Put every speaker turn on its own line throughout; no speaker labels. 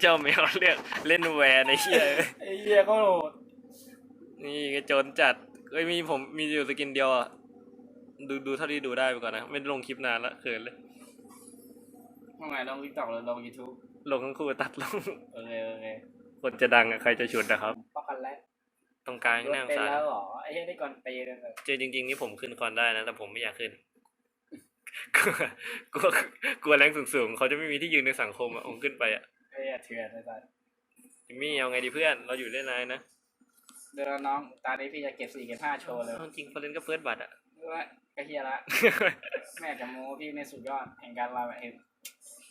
เจ้าแมวเลือกเล่นแวนไอ้เหี้ย
ไอ้เหี้ยก็โหด
นี่ก็โจนจัดเอ้ยมีผมมีอยู่สกินเดียวอะดูดูเท่าที่ดูได้ไปก่อนนะ ไม่ได้ลงคลิปนานละเขินเลย
ทำไงลองทิกตอกหรือลองยูทูบ
ลงทั้งคู่ตัดลง
โอเคโอเค
คนจะดังอะใครจะฉุดนะครับ
ป้องกันแล้ว
ตรงกลาง
รถ
นั่ง
เป็น
ซ้าย
แล้วเหรอไอ้เหี้ยได้ก่อนเปย์เลยแบบ
เจอจริง ๆ นี่ผมขึ้นคอนได้นะ แต่ผมไม่อยากขึ้น กลัวกลัวกลัวแรงสูงๆเขาจะไม่มีที่ยืนในสังคมอะผมขึ้นไปอะ
ไอ้เหี้ยเถื่อนไอ้สัส
จิมมี่เอาไงดีเพื่อน เราอยู่เล่นนายนะ
เดี๋ยวน้องตานี้พี่จะเก็บสี่เก็บห้าโชว์เลย
เอาจริงเขาเล่นก็เฟิร์สบัตอะ
ว่ากระเฮียละ แม่จะโม้พี่ในสุดยอดแห่งการลาแบบเห็น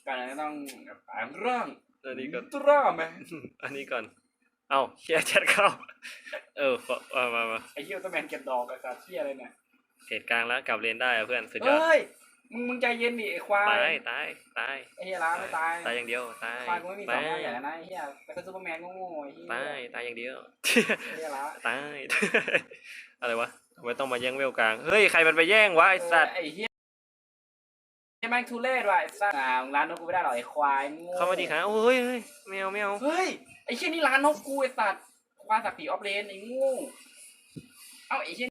ก่อนอื่นก็ต้องแบบอ่านร่าง
อันนี้ก่อน
ตร่าไหม
อันนี้ก่อน เอ้าเชียร์แชทเข้า เออขอมามามา
ไอ้เหี้ยต้องแมนเก็บดอกไอ้สัสเหี้ยอะไรเนี่ย
เขตกลางแล้วกลับเลนได้อะเพื่อนสุดยอด
เฮ้ย มึงมึงใจเย็นดิไอ้ควาย
ตายตายตาย
ไอ้เหี้ยล้าไม่ตาย
ตายอย่างเดียวตาย
ควายกูไม่มีส
ตา
อยงอย่างนะไอ้เหี้ยแล้วก็ซูเปอร์แมนก็โง่ไอ้เหี้ย
ตายตายอย่างเดียว
ไอ้เหี้ยล้า
ตายอะไรวะทำไมต้องมาแย่งเวลกลาง เฮ้ยใครมันไปแย่งวะไอสัตว์
ไอ้เหี้ยไอ้แม่งทุเรศว่ะไอ้สัสอ่าร้านนกกูไม่ได้หรอกไอ้ควายโง่
เข้ามาดิครับโอ้ยเฮ้ยแมวแมว
เฮ้ยไอ้เชี่ยนี่ร้านนกกูไอ้สัตว์ควายสักผีออฟเลนไอ้โงูเอ้าไอ้เชี่ย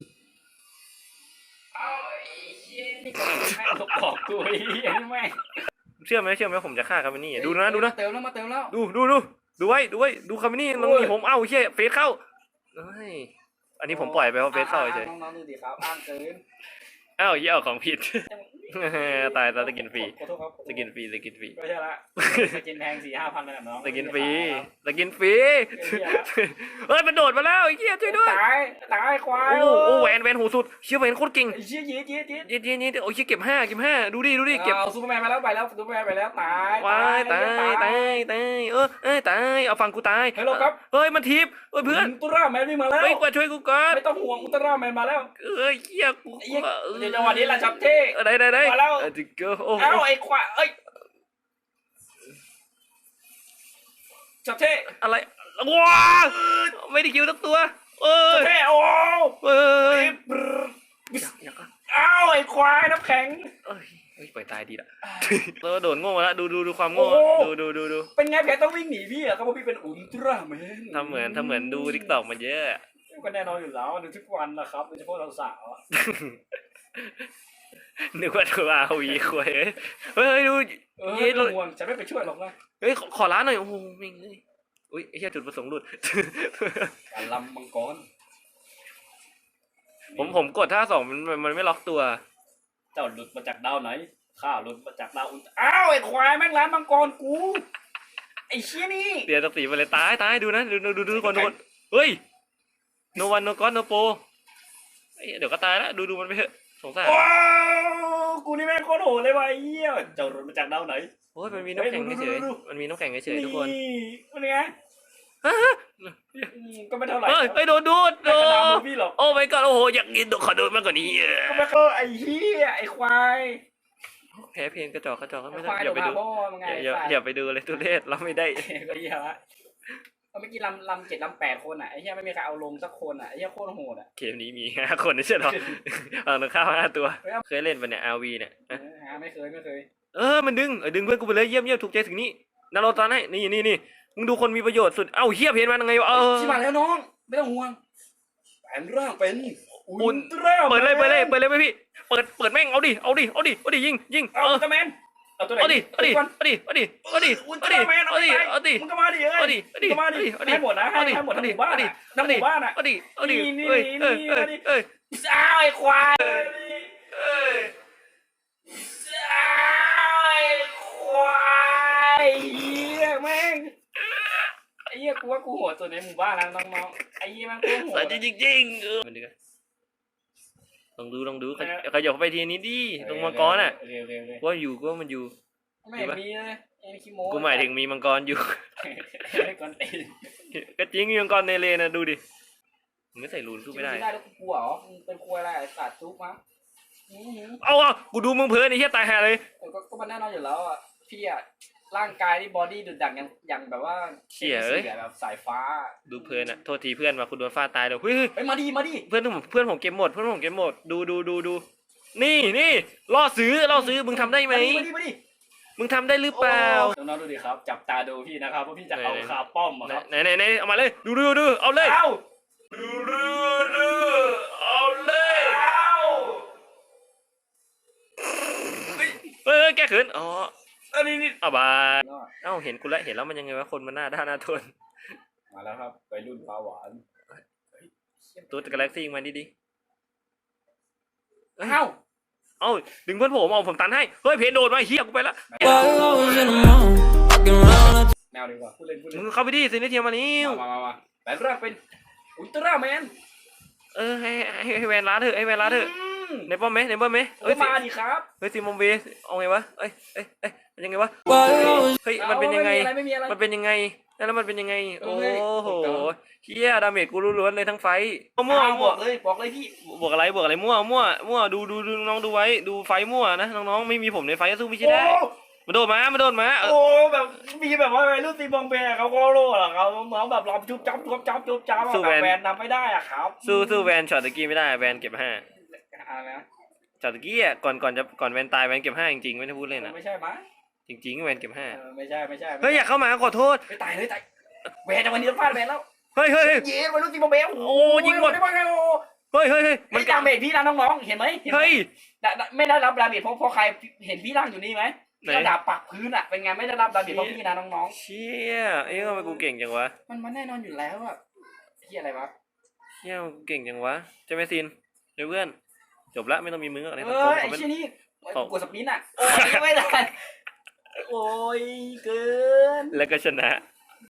ก็แม่งลบบอกกูไอ้เหี้ยนี่แม่ง
เชื่อไหมเชื่อไหมผมจะฆ่าคาร์มินี่อะดูนะดูนะ
เติมแล้วมาเติมแล้ว
ดูดูดูดูไว้ดูไว้ดูคาร์มินี่มัน
โอ้
มี
ย
ผมเอ้าเชี่ยเฟซเข้าเฮ้ยอันนี้ผมปล่อยไปเพราะเฟซเข้าเฉย
น้องๆดูดิครับอ้างเกิน
อ้าวเหี้ยเอาของผิด ตายตายสกินฟรี
ขอโทษครับ
สกินฟรีสกินฟรี
ไม่ใช่ละสกินแพงสี่ห้าพันเลยนะน้อง
สกินฟรีสกินฟรีเฮ้ยมันโดดมาแล้วไอ้เหี้ยช่วยด้วย
ตายตายควาย
โอ้โอ้แหวนแหวนหูสุดเชี่ยแหวนโคตรเก่ง
ไอ้เชี่ยยีดยีดยีด
เย็ดเย็ดเย็ดโอ้ยเชี่ยเก็บห้าเก็บห้าดูดิดูดิเก็บ
เอาซูเปอร์แมนมาแล้วไปแล้วซูเปอร์แมนไปแล้วตาย
ว้ายตายตายตายเออเอ้ยตายเอาฟังกูตาย
เฮ้ยหลบครับ
เฮ้ยมันทิปเฮ้ยเพื่อน
อุลตร้าแมนวิ่งมาแล้ว
เฮ้ยมาช่วยกูก่อน
ไม่ต้องห่วงอุลตร้าแมนมาแล้ว
เอ้ยเหี้ยกู
ไอ้เหี้ยเดี๋ยวจังหวะนี้แหละจับเท่
เออได้ได้ได้
มาแล้ว
เออจิกเกอร์โอ้โห
เอ้าไอ้ควายเอ้ยจับเท่
อะไรว้าไม่ได้คิวสักตัว เอ้
จั
ย
บเท่โอ้
เอ้ย
ยเอ้าไอ้ควายน้ำแข็ง
เอ้ยเฮ้ยปล่อยตายดีละแล้วโดนโง่มาแล้วดูดูดูความโง่
โอ้โห
ดูดูดูดู
เป็นไงแพ้ต้องวิ่งหนีพี่อะเขาบอกพี่เป็นอุลตร้าแมน
ทำเหมือนทำเหมือนดูทิกตอกมาเยอะ
ก็แน่นอนอยู่แล้วดูทุกวันนะครับโดยเฉพาะเราสาวๆอะ
นึกว่าตัวอาวีคุยเฮ้ยเฮ้ยดู
เออ
เย้
ไม่ต้องห่วงฉันไม่ไปช่วยหรอกนะ
เฮ้ยขอขอร้านหน่อยโอ้โหแม่งเอ้ยอุ้ยไอ้เหี้ยจุดประสงค์หลุด
การลำมังกร
ผมผมกดท่าสองมันมันมันไม่ล็อกตัว
เจ้าหลุดมาจากดาวไหนข้าหลุดมาจากดาวอุลตร้าอ้าวไอ้ควายแม่งร้านมังกรกู ไอ้เชี่ยนี่
เดี๋ยวตัดสีไปเลยตายตายดูนะดูดูดูดูทุกคนทุกคนเฮ้ยโนวันโนกอนโนโปเดี๋ยวก็ตายแล้วดูดูมันไปเถอะส งสาร
ว้าวกูนี่แม่งโคตรโหดเลยว่ะไอ้เหี้ยเจ้าหลุดมาจากดาวไหน
โอ้ยมันมีน้ำแข็งเฉย
เฮ้ยดูดูดู
ๆมันมีน้ำแข็งเฉยๆทุกคน
มันไง
ฮะฮะ
อืมก็ไม่เท่าไหร่
เฮ้ยเฮ้ยโดนดูดโด
ไม่ขนาด
น
มูฟี่หรอก
โอ้ my god โอ้โหอยากกินขอโดนมากกว่านี้เออ
ก็ไม่เข้าไอ้เหี้ยไอ้ควาย
แพ้เพลงกระจอกกระจอกก็
ไอ้
ไม่
ค
ได้
วาย
อย่าไป
โด
ดู
นพ่อมึงไง
อย่าอย่าอย่าไปดูเลยทุเรศเราไม่ได้
ก็เหี้ยละ เอาเมื่อกี้ลำลำเจ็ดลำแปดคนอะไอ้เหี้ยไม่มีใครเอาลงสักคนอะไอ้เหี้ยโคตรโหดอะ
เกมนี้มีห้าคนไม่ใช่เหรอเอาหนึ่งข้าวห้าตัว
เฮ้ยเอา
เคยเล่นปะเนี่ย RV เนี่ย
เออหาไม่เคยไม่เคย
เออมันดึงเออดึงเพื่อนกูไปเลยเยี่ยมเยี่ยมถูกใจถึงนี่นาโรตอนให้นี่นี่นี่มึงดูคนมีประโยชน์สุดเอ้าเฮียเพนมันยังไงวะเออ
ชิมาแล้วน้อง ไม่ต้องห่วงแปลงร่างเป็น
อุ
อุ
ล
ลตร้า
เปิดเลยเปิดเลยเปิดเลยไหมพี่เปิดเปิดแม่งเอาดิเอาดิเอาดิเอาดิยิงยิง
เอา
เออ
อุลตร้าแมน เอาตัวไหน
เอาดิเอาดิ
ก่อน
เอาดิเอาดิเอาดิ
อุลต
เอาดิ
ร้าแมนเอา
เอาดิ
ดิ
เอาดิ
มึงก็มาดิเอ้ย
เอาดิเอาดิ
มึงก็มาดิ
เอาดิ
ให้หมดนะให้ให้หมดทั้งหมู่บ้านอะทั้งหมู่บ้านอะ
เอาดิเอาดิ
นี่
เอ้ย
นี่
เอ้ย
นี่
เอ้ย
นี่
เอ้ย
อ้าวไอ้ควายเอ้ยอ้าวไอ้ควายเหี้ยแม่งไอ้เหี้ยกูว่ากูโหดสุดในหมู่บ้านแล้วน้องๆไอ้เหี้ยแม่งกูโห
สา
ด
ยจริงจริงๆเออมันดีกัน ลองดูลองดูขยขยับเข้าไปทีนี้ดิตรงมังกรอะ
โอเคโอเคโอเค
ว่าอยู่ก็มันอยู่
ไม่เห็นมีเลยไอ้ขี้โม้
กูหมายถึงมีมังกรอยู่
ไอ้ก่อนตี
ก็จริงมีมังกรในเลนะดูดิมึงไม่ใส่รูนสู้ไม่ได้
ได้แล้วกูกลัวเหรอมึงเป็นควยอะไรไอ้สัตว์จุ๊บมั้งอื้อหือ
เอาอะกูดูมึงเพลินไอ้เหี้ยตายห่าเลย
เออก็ก็มันแน่นอนอยู่แล้วอะพี่อะ ร่างกายที่บอดี้ดุดันอย่างอย่างแบบว่า
เชี่ยเอ้ย
สีแบบสายฟ้า
ดูเพลินอะโทษทีเพื่อนมาคุณโดนฟาดตายเลยเฮ้ยเฮ้ย
เฮ้ยมาดีมาดี
เพื่อนผมเพื่อนผมเกมหมดเพื่อนผมเกมหมดดูดูดูดูนี่นี่ล่อซื้อล่อซื้อมึงทำได้ไหม
มาดีมาดีมาดี
มึงทำได้หรือเปล่า
น้องๆดูดิครับ จับตาดูพี่นะครับว่าพี่จะเอา
ไหนๆ
คาป้อมอะ
ไหน
ครับ
ไหนไหนไหนเอามาเลยดูดูดูเอาเลย
เอ้า
ดูดูดูเอาเลย
เอ้า
เฮ้ยเฮ้ยแก้เขินอ๋อ
อันนี้นี่
เอาบายเอ้าเห็นกูแล้วเห็นแล้วมันยังไงวะคนมันหน้าด้านหน้าทน
มาแล้วครับไปรุ่นปลาหวาน
ตัวกาแล็กซี่มาดีดี
เอ้า
ๆเอ้าดึงเพื่อนผมเอาผมตันให้เฮ้ยเพจโดดมาเฮียกูไปละ
While I was in the mall, walking around,
แมวดีกว่าพูดเล่นพูดเล่น
มึงเข้าไปดิซินเนเทียมานี่
มามามาแปลงร่างเป็นอุลตร้าแมน
เออให้ให้ให้แวนลาเถอะให้แวนลาเถอะ
อืม
ในป้อมไหมในป้อมไหม
เอ
เฮ้
อย
สิ
มาดิครับ
เฮ้ยซิมอมเวสเอาไงวะเอ้ยเอ้ยเอ้ย มันยังไงวะ
while I was
เฮ้ยมันเป็นยังไง
อาไม่มีอะไร
มันเป็นยังไงแล้วมันเป็นยังไง
เอ
โอ้
อเฮ้ย
โห
ถูกต้อง
เฮียดาเมจกูล้วนๆเลยทั้งไฟท์
ไม่มี
มั่ว
อะไร
มั่ว
บอกเลยบอกเลยพี่
บวกอะไรบวกอะไรมั่วมั่วมั่วดูดูดูน้องดูไว้ดูไฟมั่วนะน้องๆไม่มีผมในไฟก็สู้ไม่ใช่ได้
โอ้
มาโดดมามาโดดมาเออ
โอ้แบบมีแบบว่าวัยรุ่นตีบองเบร์เขาก็โลดอะเขาน้องแบบรำจุ๊บจับจุ๊บจับจุ๊บจับอะแบบแวนนำไม่ได้อะครับ
สู้สู้แวนช็อตตะกี้ไม่ได้แวนเก็บห้า
อะไรนะ
ช็อตตะกี้อะก่อนก่อนจะก่อนแวนตายแวนเก็บห้าจริงๆไม่ได้พูดเล่นนะ
ไม่ใช่มั้ย
จริงๆแวนเก็บห้า
เออไม่ใช่ไม่ใช่
เฮ้ยอยากเข้ามาขอโทษ
ไม่ตายเลยตายแวนจะวันนี้ต้องพลาดแวนแล้ว
เฮ้ยเฮ้ยเฮ้ย
เย้วัยรุ่นตีบองเบร์
โอ้ยิงหมด
ได้บ้างไงโอ้
เฮ้ยเฮ้ยเฮ้ย
มันดาเมจพี่นะน้องๆเห็นไหมเห็นไหม
เฮ้ย
ดาดาไม่ได้รับดาเมจเพราะเพราะใครเห็นพี่นั่งอยู่นี่ไหม
ไหน
กระดาบปักพื้นอะเป็นไงไม่ได้รับดาเมจเพราะพี่นะน้อง
เชี่ยเอ้ยทำไมกูเก่งจังวะ
ๆมันมันแน่นอนอยู่แล้วอะพี่อะไรวะ
เชี่ยกูเก่งจังวะเจะไม่ซินเดี๋ยวเพื่อนจบละไม่ต้องมีมึงอะไร
เอ
สังค
อ
ม
ไอ้
เขาเป็น
เชี่ยนี่
ขอ
กดสปินอะโอ้ยไม่ได้ โอ้ยเกิน
แล้วก็ชนะ